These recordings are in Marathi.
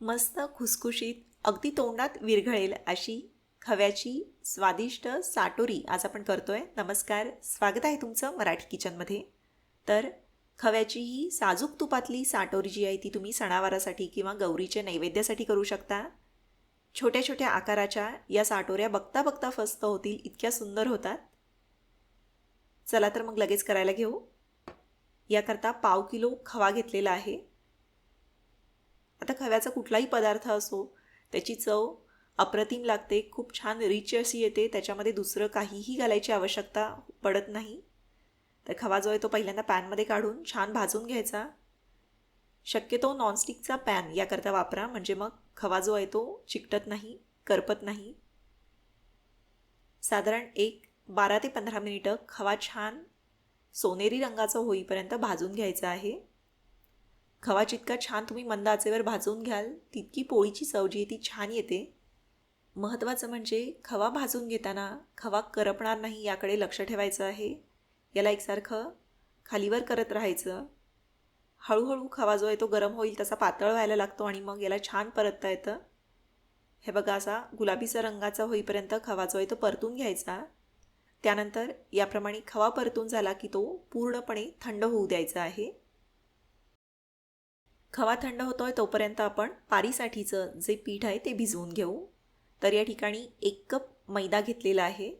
मस्त खुसखुशीत अगदी तोंडात विरघळेल अशी खव्याची स्वादिष्ट साटोरी आज आपण करतोय. नमस्कार स्वागत आहे तुमचं मराठी किचनमध्ये. तर खव्याची ही साजूक तुपातली साटोरी जी आहे ती तुम्ही सणावारासाठी किंवा गौरीच्या नैवेद्यासाठी करू शकता. छोट्या छोट्या आकाराच्या या साटोऱ्या बघता बघता फस्त होतील इतक्या सुंदर होतात. चला तर मग लगेच करायला घेऊ. याकरता पाव किलो खवा घेतलेला आहे. आता खव्याचा कुठलाही पदार्थ असो त्याची चव अप्रतिम लागते खूप छान रिच अशी येते त्याच्यामध्ये दुसरं काहीही घालायची आवश्यकता पडत नाही. तर खवा जो आहे तो पहिल्यांदा पॅनमध्ये काढून छान भाजून घ्यायचा. शक्यतो नॉनस्टिकचा पॅन याकरता वापरा म्हणजे मग खवा जो आहे तो चिकटत नाही करपत नाही. साधारण एक बारा ते पंधरा मिनिटं खवा छान सोनेरी रंगाचा होईपर्यंत भाजून घ्यायचा आहे. खवा जितका छान तुम्ही मंद आचेवर भाजून घ्याल तितकी पोळीची चव जी आहे ती छान येते. महत्त्वाचं म्हणजे खवा भाजून घेताना खवा करपणार नाही याकडे लक्ष ठेवायचं आहे. याला एकसारखं खालीवर करत राहायचं. हळूहळू खवा जो आहे तो गरम होईल तसा पातळ व्हायला लागतो आणि मग याला छान परतता येतं. हे बघा असा गुलाबीचा रंगाचा होईपर्यंत खवा जो आहे तो परतून घ्यायचा. त्यानंतर याप्रमाणे खवा परतून झाला की तो पूर्णपणे थंड होऊ द्यायचा आहे. खवा थंड होतोय तोपर्यंत आपण पारीसाठीचं जे पीठ आहे ते भिजवून घेऊ. तर या ठिकाणी एक कप मैदा घेतलेला आहे.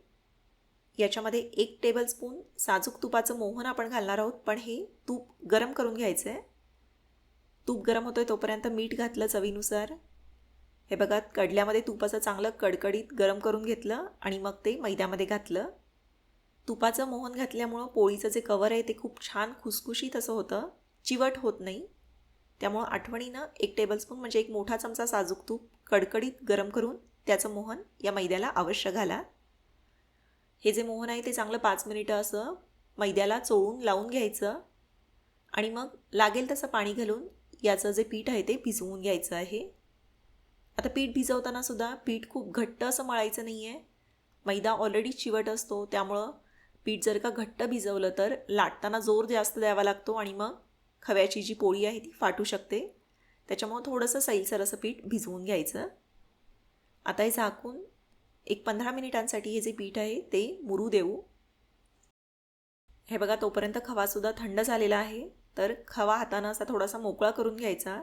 याच्यामध्ये एक टेबलस्पून साजूक तुपाचं मोहन आपण घालणार आहोत पण हे तूप गरम करून घ्यायचं आहे तूप गरम होतोय तोपर्यंत मीठ घातलं चवीनुसार. हे बघा कडल्यामध्ये तुपाचं चांगलं कडकडीत गरम करून घेतलं आणि मग ते मैद्यामध्ये घातलं. तुपाचं मोहन घातल्यामुळं पोळीचं जे कवर आहे ते खूप छान खुसखुशीत असं होतं. चिवट होत नाही. त्यामुळं आठवणीनं एक टेबलस्पून म्हणजे एक मोठा चमचा साजूक तूप कडकडीत गरम करून त्याचं मोहन या मैद्याला अवश्य घाला. हे जे मोहन आहे ते चांगलं पाच मिनिटं असं मैद्याला चोळून लावून घ्यायचं. आणि मग लागेल तसं पाणी घालून याचं जे पीठ आहे ते भिजवून घ्यायचं आहे. आता पीठ भिजवताना सुद्धा पीठ खूप घट्ट असं मळायचं नाही आहे मैदा ऑलरेडी चिवट असतो त्यामुळं पीठ जर का घट्ट भिजवलं तर लाटताना जोर जास्त द्यावा लागतो आणि मग खव्याची जी पोळी आहे ती फाटू शकते. त्याच्यामुळं थोडंसं सैलसर असं पीठ भिजवून घ्यायचं. आता हे झाकून एक पंधरा मिनिटांसाठी हे जे पीठ आहे ते मुरू देऊ. हे बघा तोपर्यंत खवासुद्धा थंड झालेला आहे. तर खवा हातानं असा थोडासा मोकळा करून घ्यायचा.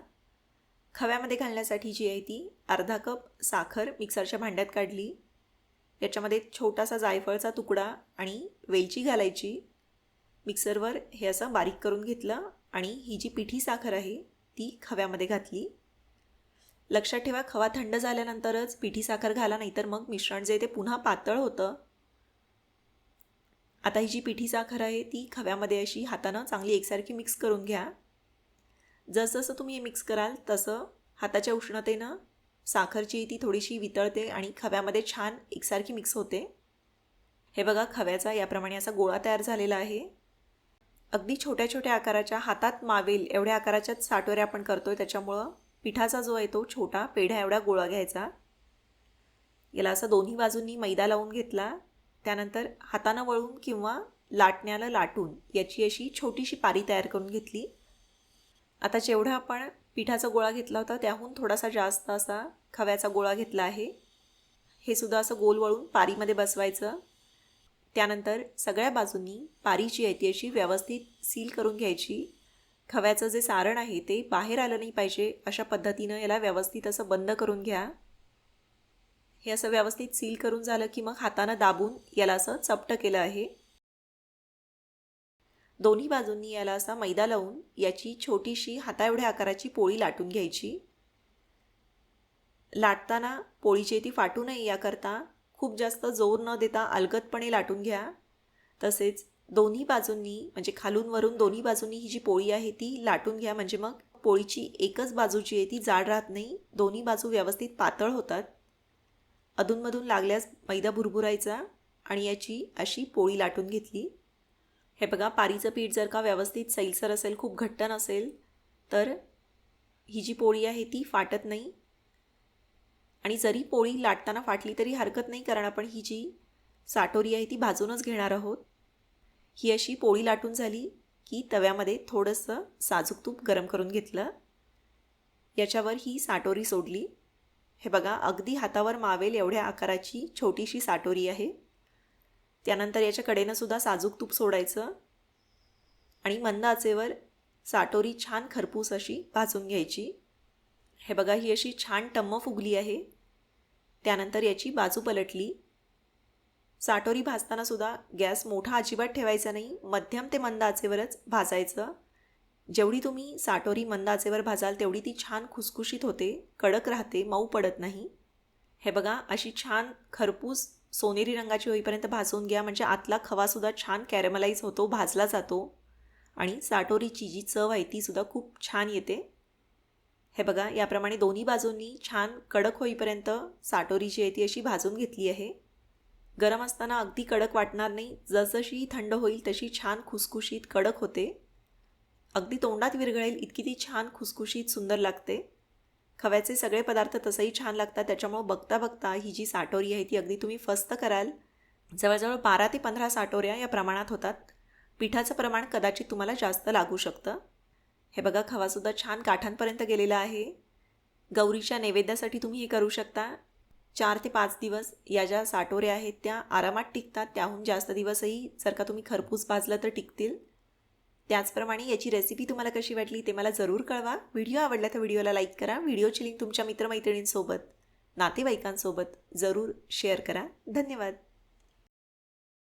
खव्यामध्ये घालण्यासाठी जी आहे ती अर्धा कप साखर मिक्सरच्या भांड्यात काढली. याच्यामध्ये छोटासा जायफळचा तुकडा आणि वेलची घालायची. मिक्सरवर हे असं बारीक करून घेतलं. आणि ही जी पिठी साखर आहे ती खव्यामध्ये घातली. लक्षात ठेवा खवा थंड झाल्यानंतरच पिठी साखर घाला नाहीतर मग मिश्रण जे ते पुन्हा पातळ होतं. आता ही जी पिठी साखर आहे ती खव्यामध्ये अशी हातानं चांगली एकसारखी मिक्स करून घ्या. जसजसं तुम्ही हे मिक्स कराल तसं हाताच्या उष्णतेनं साखरची ती थोडीशी वितळते आणि खव्यामध्ये छान एकसारखी मिक्स होते. हे बघा खव्याचा याप्रमाणे असा गोळा तयार झालेला आहे. अगदी छोट्या छोट्या आकाराच्या हातात मावेल एवढ्या आकाराच्याच साटोऱ्या आपण करतो आहे त्याच्यामुळं पिठाचा जो आहे तो छोटा पेढ्या एवढा गोळा घ्यायचा. याला असं दोन्ही बाजूंनी मैदा लावून घेतला. त्यानंतर हातानं वळून किंवा लाटण्याला लाटून याची अशी छोटीशी पारी तयार करून घेतली. आता जेवढा आपण पिठाचा गोळा घेतला होता त्याहून थोडासा जास्त असा खव्याचा गोळा घेतला आहे. हे सुद्धा असं गोल वळून पारीमध्ये बसवायचं. त्यानंतर सगळ्या बाजूंनी पारीची आहे ती अशी व्यवस्थित सील करून घ्यायची. खव्याचं जे सारण आहे ते बाहेर आलं नाही पाहिजे अशा पद्धतीनं याला व्यवस्थित असं बंद करून घ्या. हे असं व्यवस्थित सील करून झालं की मग हातानं दाबून याला असं चपटं केलं आहे. दोन्ही बाजूंनी याला असा मैदा लावून याची छोटीशी हाताएवढ्या आकाराची पोळी लाटून घ्यायची. लाटताना पोळीची ती फाटू नये याकरता खूप जास्त जोर न देता अलगदपणे लाटून घ्या. तसेच दोन्ही बाजूंनी म्हणजे खालून वरून दोन्ही बाजूंनी ही जी पोळी आहे ती लाटून घ्या. म्हणजे मग पोळीची एकच बाजू जी आहे ती जाड राहत नाही. दोन्ही बाजू व्यवस्थित पातळ होतात. अधूनमधून लागल्यास मैदा भुरभुरायचा आणि याची अशी पोळी लाटून घेतली. हे बघा पारीचं पीठ जर का व्यवस्थित सैलसर असेल खूप घट्ट नसेल तर ही जी पोळी आहे ती फाटत नाही. आणि जरी पोळी लाटताना फाटली तरी हरकत नाही कारण आपण ही जी साटोरी आहे ती भाजूनच घेणार आहोत. ही अशी पोळी लाटून झाली की तव्यामध्ये थोडंसं साजूक तूप गरम करून घेतलं. याच्यावर ही साटोरी सोडली. हे बघा अगदी हातावर मावेल एवढ्या आकाराची छोटीशी साटोरी आहे. त्यानंतर याच्या कडेनं सुद्धा साजूक तूप सोडायचं आणि मंद आचेवर साटोरी छान खरपूस अशी भाजून घ्यायची. हे बघा ही अशी छान टम्म फुगली आहे. त्यानंतर याची बाजू पलटली. साटोरी भाजताना सुद्धा गॅस मोठा अजिबात ठेवायचा नाही मध्यम ते मंद आचेवरच भाजायचं. जेवढी तुम्ही साटोरी मंद आचेवर भाजाल तेवढी ती छान खुसखुशीत होते कडक राहते मऊ पडत नाही. हे बघा अशी छान खरपूस सोनेरी रंगाची होईपर्यंत भाजून घ्या म्हणजे आतला खवासुद्धा छान कॅरमलाईज होतो भाजला जातो. आणि साटोरीची जी चव आहे तीसुद्धा खूप छान येते. हे बघा याप्रमाणे दोन्ही बाजूंनी छान कडक होईपर्यंत साटोरी जी आहे ती अशी भाजून घेतली आहे. गरम असताना अगदी कडक वाटणार नाही. जसजशी थंड होईल तशी छान खुसखुशीत कडक होते. अगदी तोंडात विरघळेल इतकी ती छान खुसखुशीत सुंदर लागते. खव्याचे सगळे पदार्थ तसंही छान लागतात. त्याच्यामुळं बघता बघता ही जी साटोरी आहे ती अगदी तुम्ही फस्त कराल. जवळजवळ बारा ते पंधरा साटोऱ्या या प्रमाणात होतात. पिठाचं प्रमाण कदाचित तुम्हाला जास्त लागू शकतं. हे बघा खवासुद्धा छान काठांपर्यंत गेलेला आहे. गौरीच्या नैवेद्यासाठी तुम्ही हे करू शकता. चार ते पाच दिवस या ज्या साटोऱ्या आहेत त्या आरामात टिकतात. त्याहून जास्त दिवसही जर का तुम्ही खरपूस भाजलं तर टिकतील. त्याचप्रमाणे याची रेसिपी तुम्हाला कशी वाटली ते मला जरूर कळवा. व्हिडिओ आवडला तर व्हिडिओला लाईक करा. व्हिडिओची लिंक तुमच्या मित्रमैत्रिणींसोबत नातेवाईकांसोबत जरूर शेअर करा. धन्यवाद.